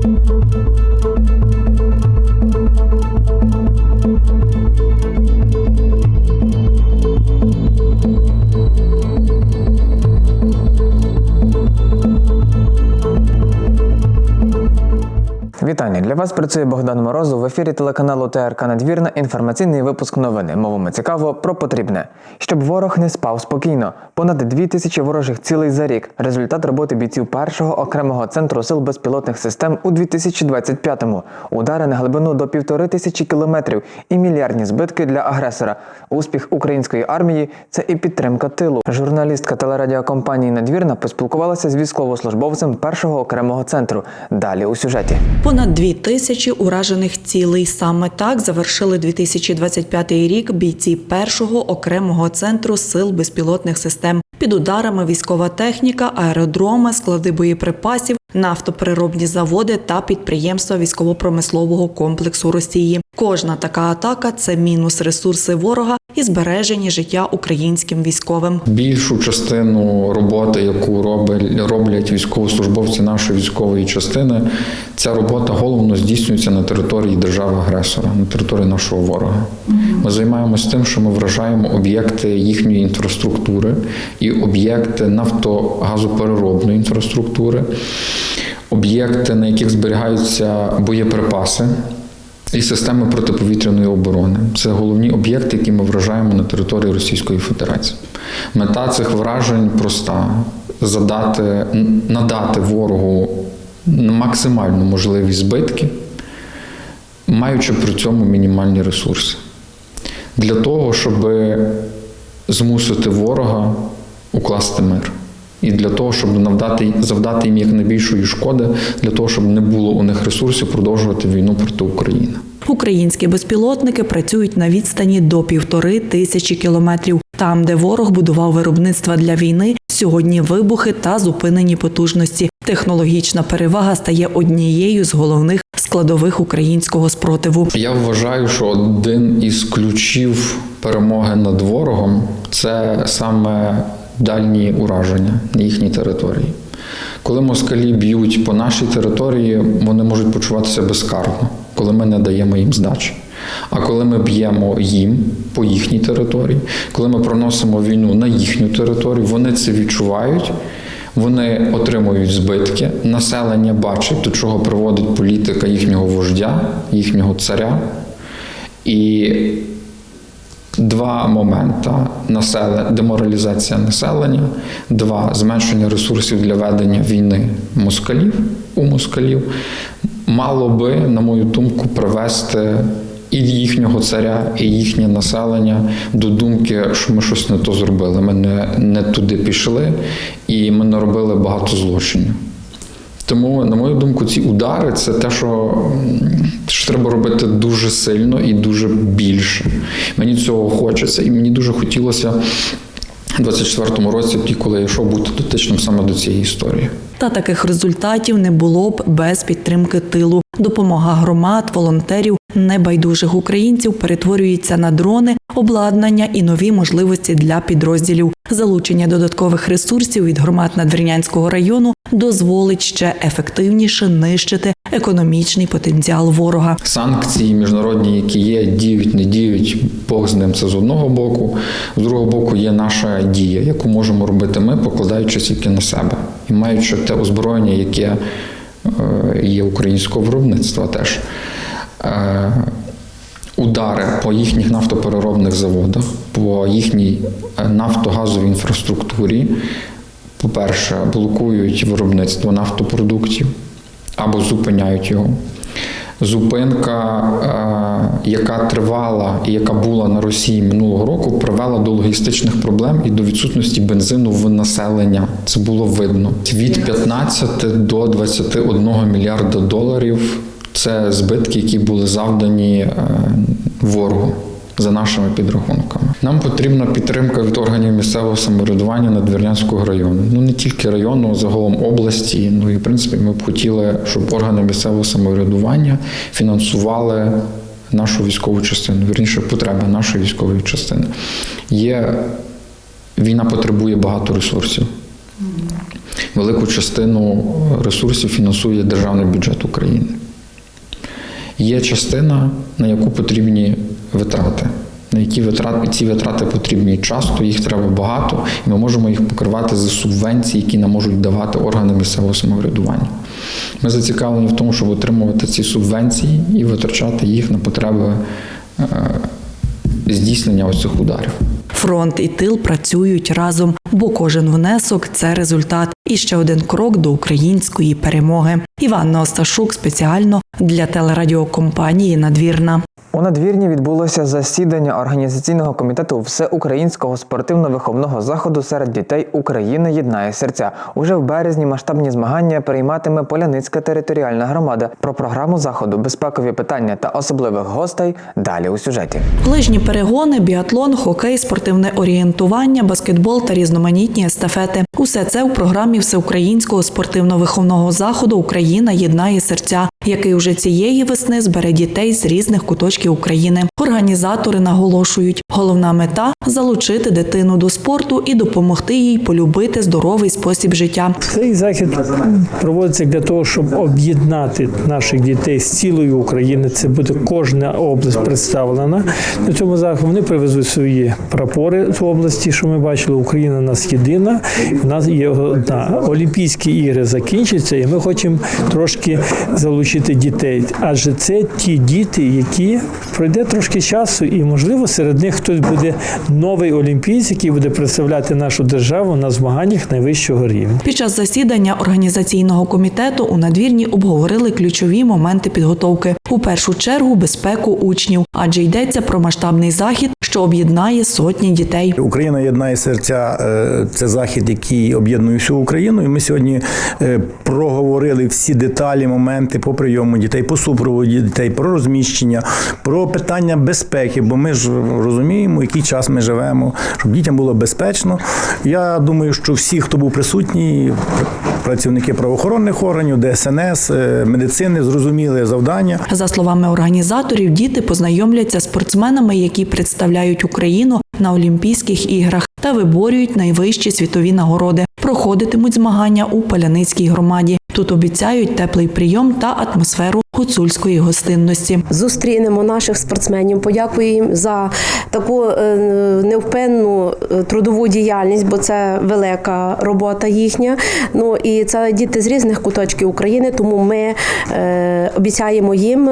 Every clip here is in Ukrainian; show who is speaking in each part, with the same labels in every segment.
Speaker 1: Música Вітання для вас працює Богдан Морозов в ефірі телеканалу ТРК Надвірна. Інформаційний випуск новини. Мовами цікаво про потрібне, щоб ворог не спав спокійно. Понад дві тисячі ворожих цілей за рік. Результат роботи бійців першого окремого центру сил безпілотних систем у 2025-му. Удари на глибину до півтори тисячі кілометрів і мільярдні збитки для агресора. Успіх української армії це і підтримка тилу. Журналістка телерадіокомпанії Надвірна поспілкувалася з військовослужбовцем першого окремого центру. Далі у сюжеті.
Speaker 2: Понад дві тисячі уражених цілей. Саме так завершили 2025 рік бійці першого окремого центру сил безпілотних систем. Під ударами військова техніка, аеродроми, склади боєприпасів, нафтопереробні заводи та підприємства військово-промислового комплексу Росії. Кожна така атака це мінус ресурси ворога і збереження життя українським військовим.
Speaker 3: Більшу частину роботи, яку роблять військовослужбовці нашої військової частини, ця робота головно здійснюється на території держави-агресора, на території нашого ворога. Ми займаємося тим, що ми вражаємо об'єкти їхньої інфраструктури і об'єкти нафтогазопереробної інфраструктури, об'єкти, на яких зберігаються боєприпаси. І системи протиповітряної оборони це головні об'єкти, які ми вражаємо на території Російської Федерації. Мета цих вражень проста: задати, надати ворогу максимальну можливість збитків, маючи при цьому мінімальні ресурси. Для того, щоб змусити ворога укласти мир. І для того, щоб навдати, завдати їм якнайбільшої шкоди, для того, щоб не було у них ресурсів продовжувати війну проти України.
Speaker 2: Українські безпілотники працюють на відстані до півтори тисячі кілометрів. Там, де ворог будував виробництва для війни, сьогодні вибухи та зупинені потужності. Технологічна перевага стає однією з головних складових українського спротиву.
Speaker 3: Я вважаю, що один із ключів перемоги над ворогом це саме дальні ураження на їхній території. Коли москалі б'ють по нашій території, вони можуть почуватися безкарно, коли ми не даємо їм здачі. А коли ми б'ємо їм по їхній території, коли ми проносимо війну на їхню територію, вони це відчувають. Вони отримують збитки, населення бачить, до чого приводить політика їхнього вождя, їхнього царя. І два моменти: населення, деморалізація населення, два зменшення ресурсів для ведення війни москалів у москалів, мало би, на мою думку, привести і їхнього царя, і їхнє населення до думки, що ми щось не то зробили. Ми не, не туди пішли, і ми наробили багато злочинів. Тому, на мою думку, ці удари це те, що, що треба робити дуже сильно і дуже більше. Мені цього хочеться, і мені дуже хотілося у 24-му році, коли я йшов бути дотичним саме до цієї історії.
Speaker 2: Та таких результатів не було б без підтримки тилу. Допомога громад, волонтерів, небайдужих українців перетворюється на дрони, обладнання і нові можливості для підрозділів. Залучення додаткових ресурсів від громад Надвірнянського району дозволить ще ефективніше нищити економічний потенціал ворога.
Speaker 3: Санкції міжнародні, які є, діють, не діють, Бог з ним це з одного боку. З другого боку, є наша дія, яку можемо робити ми, покладаючись тільки на себе і маючи те озброєння, яке є українського виробництва теж. Е, Удари по їхніх нафтопереробних заводах, по їхній е, нафтогазовій інфраструктурі, по-перше, блокують виробництво нафтопродуктів або зупиняють його. Зупинка, е, яка тривала і яка була на Росії минулого року, привела до логістичних проблем і до відсутності бензину в населення. Це було видно. Від 15 до 21 мільярда доларів це збитки, які були завдані е, ворогу. За нашими підрахунками, нам потрібна підтримка від органів місцевого самоврядування Надвірнянського району. Ну не тільки району, а загалом області. Ну і в принципі, ми б хотіли, щоб органи місцевого самоврядування фінансували нашу військову частину, вірніше потреби нашої військової частини. Є війна потребує багато ресурсів. Велику частину ресурсів фінансує державний бюджет України. Є частина, на яку потрібні витрати. На які витрати ці витрати потрібні часто, їх треба багато, і ми можемо їх покривати з субвенцій, які нам можуть давати органи місцевого самоврядування. Ми зацікавлені в тому, щоб отримувати ці субвенції і витрачати їх на потреби е, здійснення ось цих ударів.
Speaker 2: Фронт і тил працюють разом, бо кожен внесок це результат. І ще один крок до української перемоги. Іванна Осташук спеціально для телерадіокомпанії Надвірна.
Speaker 1: У надвірні відбулося засідання організаційного комітету всеукраїнського спортивно-виховного заходу серед дітей України єднає серця. Уже в березні масштабні змагання прийматиме Поляницька територіальна громада. Про програму заходу, безпекові питання та особливих гостей далі у сюжеті.
Speaker 2: Лижні перегони, біатлон, хокей, спортивне орієнтування, баскетбол та різноманітні естафети. Усе це у програмі всеукраїнського спортивно-виховного заходу Україна єднає серця, який уже цієї весни збере дітей з різних куточків України. Організатори наголошують, головна мета залучити дитину до спорту і допомогти їй полюбити здоровий спосіб життя.
Speaker 4: Цей захід проводиться для того, щоб об'єднати наших дітей з цілої України. Це буде кожна область представлена. На цьому заході вони привезуть свої прапори з області, що ми бачили. Україна у нас єдина. У нас є одна. Олімпійські ігри закінчаться, і ми хочемо трошки залучити дітей. Адже це ті діти, які пройде трошки часу, і можливо серед них хтось буде новий олімпійць, який буде представляти нашу державу на змаганнях найвищого рівня.
Speaker 2: Під час засідання організаційного комітету у надвірні обговорили ключові моменти підготовки. У першу чергу безпеку учнів, адже йдеться про масштабний захід, що об'єднає сотні дітей.
Speaker 5: Україна єднає серця. е, Це захід, який об'єднує всю Україну. І ми сьогодні е, проговорили всі деталі, моменти по прийому дітей, по супроводі дітей, про розміщення, про питання безпеки. Бо ми ж розуміємо, який час ми живемо, щоб дітям було безпечно. Я думаю, що всі, хто був присутній, працівники правоохоронних органів, ДСНС, е, медицини, зрозуміли завдання.
Speaker 2: За словами організаторів, діти познайомляться з спортсменами, які представляють Україну на Олімпійських іграх та виборюють найвищі світові нагороди. Проходитимуть змагання у Паляницькій громаді. Тут обіцяють теплий прийом та атмосферу гуцульської гостинності.
Speaker 6: зустрінемо наших спортсменів, подякуємо їм за таку е, невпинну е, трудову діяльність, бо це велика робота їхня. Ну і це діти з різних куточків України, тому ми е, обіцяємо їм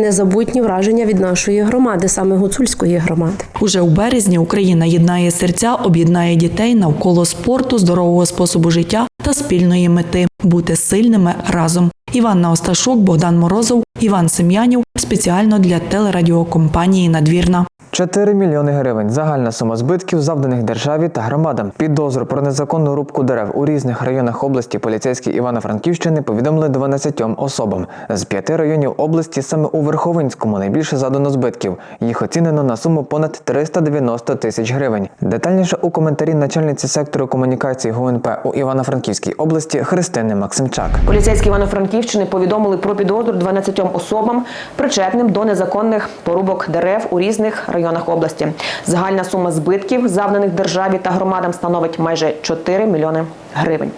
Speaker 6: незабутні враження від нашої громади, саме гуцульської громади.
Speaker 2: Уже у березні Україна єднає серця, об'єднає дітей навколо спорту, здорового способу життя та спільної мети бути сильними разом. Іванна Осташук, Богдан Морозов, Іван Сем'янів спеціально для телерадіокомпанії Надвірна.
Speaker 1: 4 мільйони гривень загальна сума збитків, завданих державі та громадам. Підозру про незаконну рубку дерев у різних районах області поліцейські Івано-Франківщини повідомили 12 особам. З п'яти районів області саме у Верховинському найбільше задано збитків. Їх оцінено на суму понад 390 тисяч гривень. Детальніше у коментарі начальниці сектору комунікації ГУНП у Івано-Франківській області Христини Максимчак.
Speaker 7: Поліцейські Івано-Франківщини повідомили про підозру 12 особам, причетним до незаконних порубок дерев у різних районах області. Загальна сума збитків, завданих державі та громадам, становить майже 4 мільйони гривень.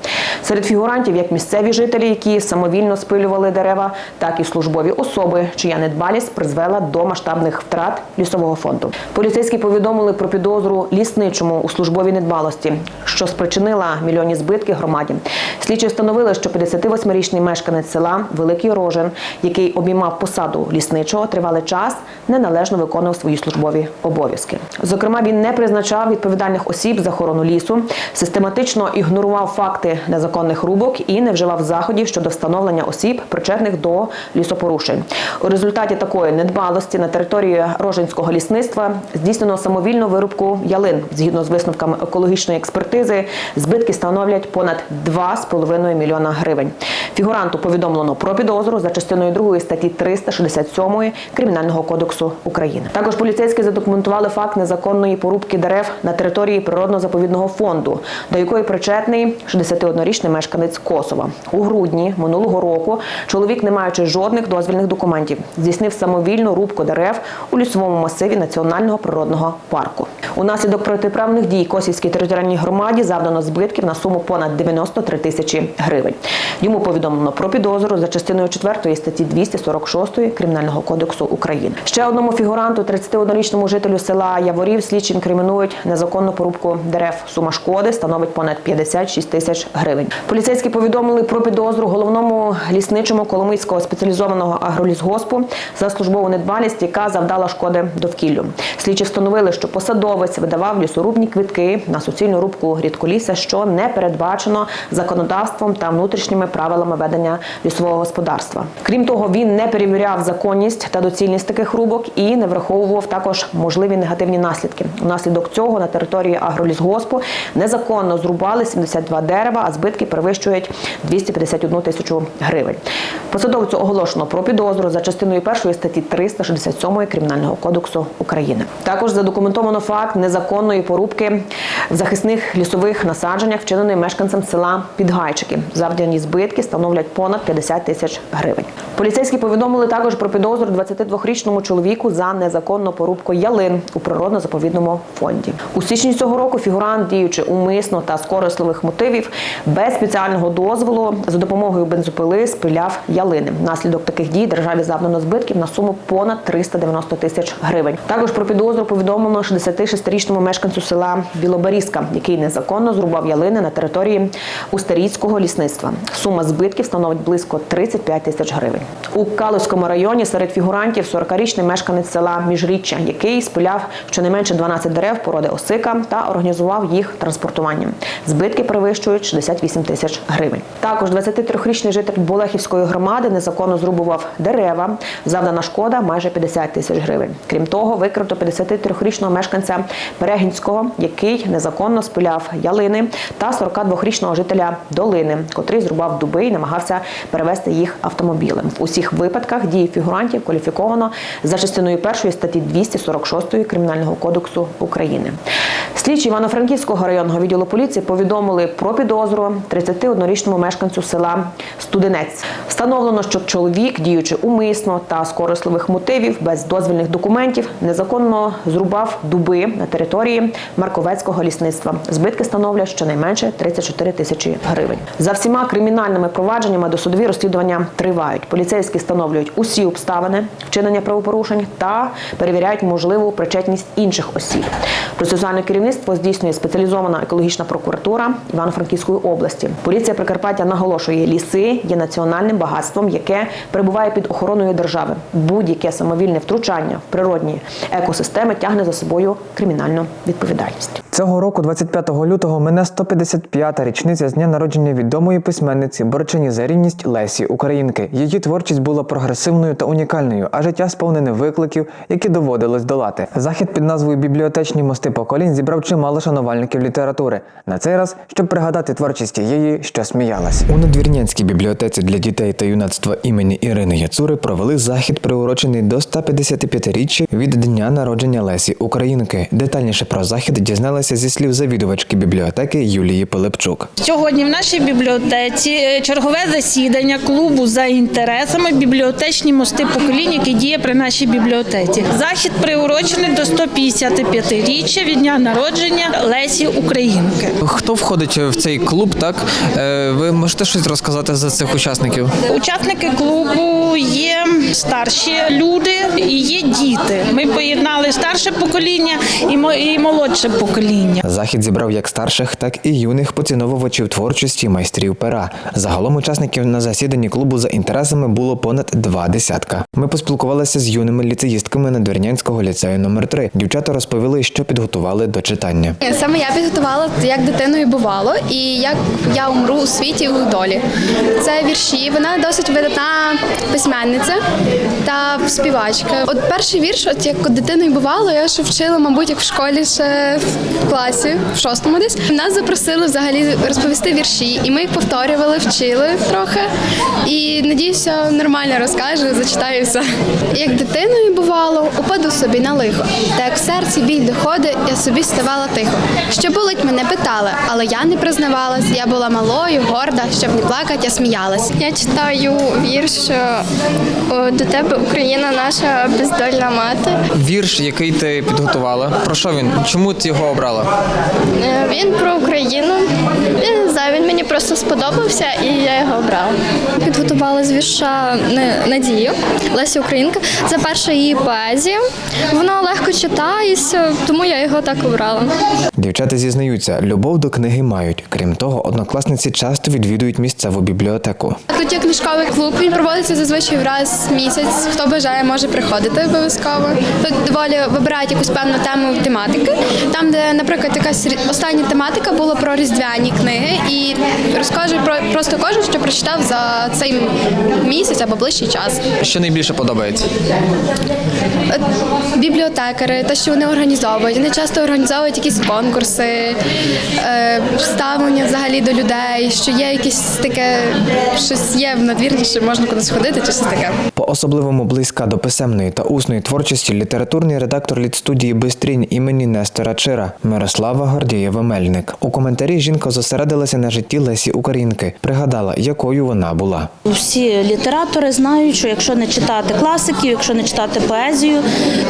Speaker 7: Серед фігурантів як місцеві жителі, які самовільно спилювали дерева, так і службові особи, чия недбалість призвела до масштабних втрат лісового фонду. Поліцейські повідомили про підозру лісничому у службовій недбалості, що спричинила мільйонні збитки громаді. Слідчі встановили, що 58-річний мешканець села Великий Рожен, який обіймав посаду лісничого, тривалий час неналежно виконував свої службові обов'язки. Зокрема, він не призначав відповідальних осіб за охорону лісу, систематично ігнорував факти незаконних рубок і не вживав заходів щодо встановлення осіб, причетних до лісопорушень. У результаті такої недбалості на території Роженського лісництва здійснено самовільну вирубку ялин. Згідно з висновками екологічної експертизи, збитки становлять понад 2,5 мільйона гривень. Фігуранту повідомлено про підозру за частиною 2 статті 367 Кримінального кодексу України. Також поліцейські задокументували факт незаконної порубки дерев на території природно-заповідного фонду, до якої причетний 61-річний мешканець Косова. У грудні минулого року чоловік, не маючи жодних дозвільних документів, здійснив самовільну рубку дерев у лісовому масиві національного природного парку. Унаслідок протиправних дій Косівській територіальній громаді завдано збитків на суму понад 93 тисячі гривень. Йому повідомлено про підозру за частиною 4 статті 246 Кримінального кодексу України. Ще одному фігуранту, 31-річному жителю села Яворів, слідчі інкримінують незаконну порубку дерев. Сума шкоди становить понад 56 тисяч гривень. Поліцейські повідомили про підозру головному лісничому Коломийського спеціалізованого агролісгоспу за службову недбалість, яка завдала шкоди довкіллю. Слідчі встановили, що посадовець видавав лісорубні квитки на суцільну рубку рідколісся, що не передбачено законодавством та внутрішніми правилами ведення лісового господарства. Крім того, він не перевіряв законність та доцільність таких рубок і не враховував також можливі негативні наслідки. Унаслідок цього на території агролісгоспу незаконно зрубали 72 дерева, а збитки перевищують 251 тисячу гривень. Посадовцю оголошено про підозру за частиною першої статті 367 Кримінального кодексу України. Також задокументовано факт незаконної порубки в захисних лісових насадженнях, вчиненої мешканцем села Підгайчики. Завдані збитки становлять понад 50 тисяч гривень. Поліцейські повідомили також про підозру 22-річному чоловіку за незаконну порубку ялин у природно-заповідному фонді. У січні цього року фігурант, діючи умисно та з корисливих мотивів, без спеціального дозволу за допомогою бензопили спиляв ялини. Внаслідок таких дій державі завдано збитків на суму понад 390 тисяч гривень. Також про підозру повідомлено 66-річному мешканцю села Білобарізка, який незаконно зрубав ялини на території Устерійського лісництва. Сума збитків становить близько 35 тисяч гривень. У Калузькому районі серед фігурантів 40-річний мешканець села Міжріччя, який спиляв щонайменше 12 дерев породи осика та організував їх транспортуванням. Збитки перевищують 68 тисяч гривень. Також 23-річний житель Болехівської громади незаконно зрубував дерева. Завдана шкода майже 50 тисяч гривень. Крім того, викрито 53-річного мешканця Перегінського, який незаконно спиляв ялини, та 42-річного жителя Долини, котрий зрубав дуби і намагався перевезти їх автомобілем. В усіх випадках дії фігурантів кваліфіковано за частиною першої статті 246 Кримінального кодексу України. Слідчі Івано-Франківського районного відділу поліції повідомили про підозру 31-річному мешканцю села Студенець. Встановлено, що чоловік, діючи умисно та з корисливих мотивів, без дозвільних документів, незаконно зрубав дуби на території Марковецького лісництва. Збитки становлять щонайменше 34 тисячі гривень. За всіма кримінальними провадженнями досудові розслідування тривають. Поліцейські встановлюють усі обставини вчинення правопорушень та перевіряють можливу причетність інших осіб. Процесуальне керівництво здійснює спеціалізована екологічна прокуратура Івано-Франківської області. Поліція Прикарпаття наголошує, ліси є національним багатством, яке перебуває під охороною держави. Будь-яке самовільне втручання в природні екосистеми тягне за собою кримінальну відповідальність.
Speaker 1: Цього року, 25 лютого, мине 155-та річниця з дня народження відомої письменниці борчині за рівність Лесі Українки. Її творчість була прогресивною та унікальною, а життя сповнене викликів, які доводилось долати. Захід під назвою Бібліотечні мости поколінь зібрав чимало шанувальників літератури. На цей раз, щоб пригадати творчість тієї, що сміялась. У Надвірнянській бібліотеці для дітей та юнацтва імені Ірини Яцури провели захід, приурочений до 155-річчя від дня народження Лесі Українки. Детальніше про захід дізналися зі слів завідувачки бібліотеки Юлії Пилипчук.
Speaker 8: Сьогодні в нашій бібліотеці е, чергове засідання клубу за інтересами бібліотечні мости поколінь, який діє при нашій бібліотеці. Захід приурочений до 155-річчя від дня народження Лесі Українки.
Speaker 9: Хто входить в цей клуб? Так Е, ви можете щось розказати за цих учасників?
Speaker 8: Учасники клубу є старші люди і є діти. Ми поєднали старше покоління і мо- і молодше покоління.
Speaker 1: Захід зібрав як старших, так і юних поціновувачів творчості майстрів пера. Загалом учасників на засіданні клубу за інтересами було понад два десятка. Ми поспілкувалися з юними ліцеїстками Надвірнянського ліцею номер 3 Дівчата розповіли, що підготували до читання.
Speaker 10: Саме я підготувала як дитиною бувало, і як я умру у світі у долі. Це вірші. Вона досить видатна письменниця та співачка. От перший вірш, от як дитиною бувало, я ще вчила, мабуть, як в школі ще в класі, в шостому десь. Нас запросили взагалі розповісти вірші, і ми їх повторювали, вчили трохи. І надіюся, нормально розкажу, зачитаю все. Як дитиною бувало, упаду собі на лихо. Та як в серці біль доходить, я собі ставала тихо. Що болить, мене питали, але я не признавалась. Я була малою, горда, щоб не плакати, я сміялась. Я читаю вірш До тебе Україна наша бездольна мати.
Speaker 9: Вірш, який ти підготувала. Про що він? Чому ти його обрала?
Speaker 10: Е, Він про Україну. Я не знаю, він мені просто сподобався і я його обрала. Підготувала з вірша Надію Лесі Українка. Це перша її поезія. Вона легко читається, тому я його так обрала.
Speaker 1: Дівчата зізнаються, любов до книги мають. Крім того, однокласниці часто відвідують місцеву бібліотеку.
Speaker 10: Тут є книжковий клуб. Він проводиться зазвичай раз в місяць. Хто бажає, може приходити обов'язково. Тут доволі вибирають якусь певну тему тематики. Там, де, наприклад, якась остання тематика була про різдвяні книги, і розкажуть про просто кожен, що прочитав за цей місяць або ближчий час.
Speaker 9: Що найбільше подобається?
Speaker 10: Е, Бібліотекари, те, що вони організовують. Вони часто організовують якісь конкурси, е, ставлення взагалі до людей, що є якесь таке, щось є в надвірні, що можна кудись ходити, чи щось таке.
Speaker 1: По-особливому близька до писемної та усної творчості літературний редактор літстудії Бистрінь імені Нестора Чира Мирослава Гордієва Мельник. У коментарі жінка зосередилася на житті Лесі Українки, пригадала, якою вона була.
Speaker 11: Всі літератори знають, що якщо не читати класиків, якщо не читати поезію,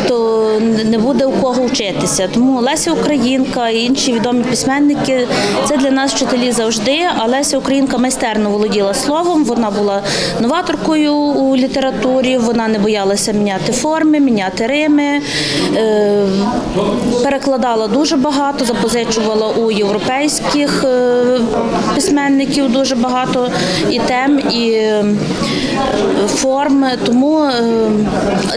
Speaker 11: то не буде у кого вчитися. Тому Леся Українка і інші відомі письменники це для нас вчителі завжди. А Леся Українка майстерно володіла словом. Вона була новаторкою у літературі. Вона не боялася міняти форми, міняти рими, е, перекладала дуже багато, запозичувала у європейських е, письменників дуже багато і тем, і е, форм. Тому е,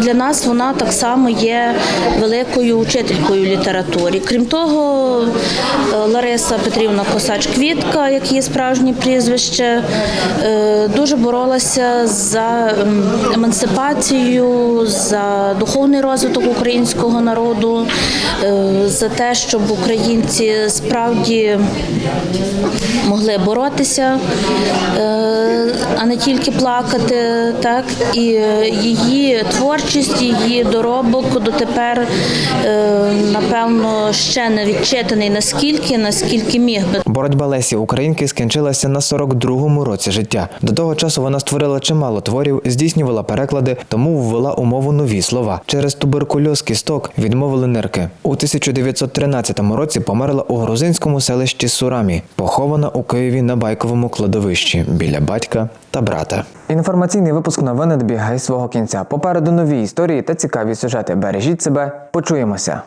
Speaker 11: для нас вона так само є великою учителькою літератури. Крім того, е, Лариса Петрівна Косач-Квітка, як її справжнє прізвище, дуже боролася за ем, емансипацію, за духовний розвиток українського народу, за те, щоб українці справді могли боротися, е, а не тільки плакати. Так і е, її творчість, її доробок дотепер, е, напевно, ще не відчитаний наскільки, наскільки міг би.
Speaker 1: Боротьба Лесі Українки скінчилася на 42-му році життя. До того часу вона створила чимало творів, здійснювала переклади, тому ввела у мову нові слова. Через туберкульоз кісток відмовили нирки. У 1913 році померла у грузинському селищі Сурамі, похована у Києві на байковому кладовищі біля батька та брата. Інформаційний випуск новин добігає свого кінця. Попереду нові історії та цікаві сюжети. Бережіть себе, почуємося.